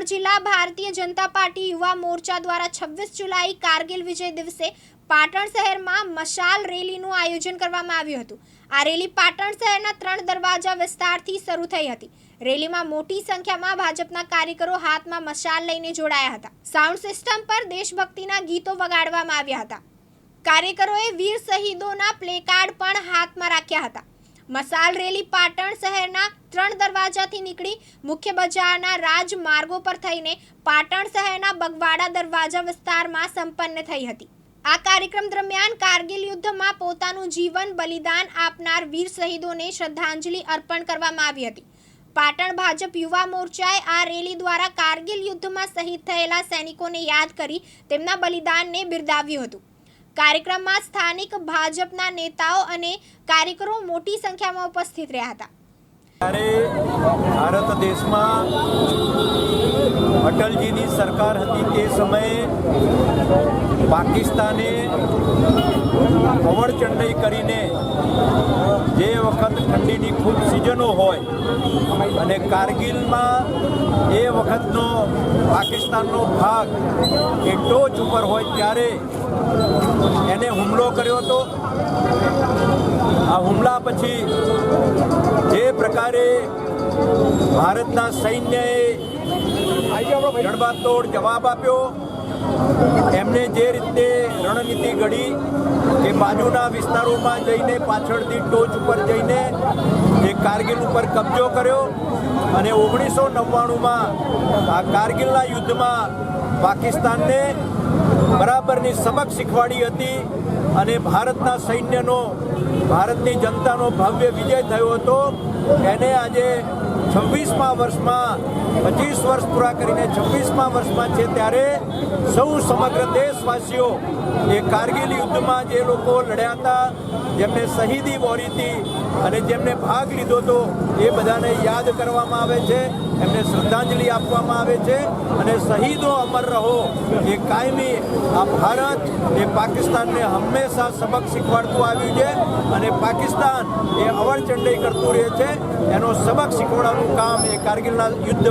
પાટણ જિલ્લા ભારતીય જનતા પાર્ટી યુવા મોરચા દ્વારા છવ્વીસ જુલાઈ કારગિલ વિજય દિવસે પાટણ શહેરમાં મશાલ રેલીનું આયોજન કરવામાં આવ્યું હતું. આ રેલી પાટણ શહેરના ત્રણ દરવાજા વિસ્તારથી શરૂ થઈ હતી. રેલીમાં મોટી સંખ્યામાં ભાજપના કાર્યકરો હાથમાં મશાલ લઈને જોડાયા હતા. સાઉન્ડ સિસ્ટમ પર દેશભક્તિના ગીતો વગાડવામાં આવ્યા હતા. કાર્યકરોએ વીર શહીદોના પ્લેકાર્ડ પણ હાથમાં રાખ્યા હતા. મસાલ રેલી પાટણ શહેરના ત્રણ દરવાજાથી નીકળી મુખ્ય બજારના રાજમાર્ગો પર થઈને પાટણ શહેરના બગવાડા દરવાજા વિસ્તારમાં સંપન્ન થઈ હતી. આ કાર્યક્રમ દરમિયાન કારગિલ યુદ્ધમાં પોતાનું જીવન બલિદાન આપનાર વીર શહીદોને શ્રદ્ધાંજલિ અર્પણ કરવામાં આવી હતી. પાટણ ભાજપ યુવા મોરચાએ આ રેલી દ્વારા કારગિલ યુદ્ધમાં શહીદ થયેલા સૈનિકોને યાદ કરી તેમના બલિદાનને બિરદાવ્યું હતું. કાર્યક્રમમાં સ્થાનિક ભાજપના નેતાઓ અને કાર્યકરો મોટી સંખ્યામાં ઉપસ્થિત રહ્યા હતા. ત્યારે ભારત દેશમાં અટલજીની સરકાર હતી તે સમયે પાકિસ્તાને અવળચંડાઈ કરીને જે વખત ઠંડીની ખૂબ સિઝનો હોય અને કારગિલમાં એ વખતનો પાકિસ્તાનનો ભાગ એ ટોચ ઉપર હોય ત્યારે એને હુમલો કર્યો હતો. આ હુમલા પછી જે પ્રકારે ભારતના સૈન્યએ જડબાતોડ જવાબ આપ્યો, એમને જે રીતે રણનીતિ ઘડી કે બાજુના વિસ્તારોમાં જઈને પાછળથી ટોચ ઉપર જઈને જે કારગિલ ઉપર કબજો કર્યો અને ઓગણીસો નવ્વાણુંમાં આ કારગિલના યુદ્ધમાં પાકિસ્તાનને બરાબરની સબક શીખવાડી હતી અને ભારતના સૈન્યનો, ભારતની જનતાનો ભવ્ય વિજય થયો હતો. એને આજે છવ્વીસમા વર્ષમાં પચીસ વર્ષ પૂરા કરીને છવ્વીસમા વર્ષમાં છે ત્યારે સૌ સમગ્ર દેશવાસીઓ એ કારગિલ યુદ્ધમાં જે લોકો લડ્યા હતા, જેમને શહીદી વોરી હતી અને જેમને ભાગ લીધો હતો, એ બધાને યાદ કરવામાં આવે છે, એમને શ્રદ્ધાંજલિ આપવામાં આવે છે અને શહીદો અમર રહો, એ કાયમી આ ભારત એ પાકિસ્તાનને હંમેશા સબક શીખવાડતું આવ્યું છે અને પાકિસ્તાન એ અવળચંડાઈ કરતું રહે છે, એનો સબક શીખવાડવાનું કામ એ કારગિલના યુદ્ધ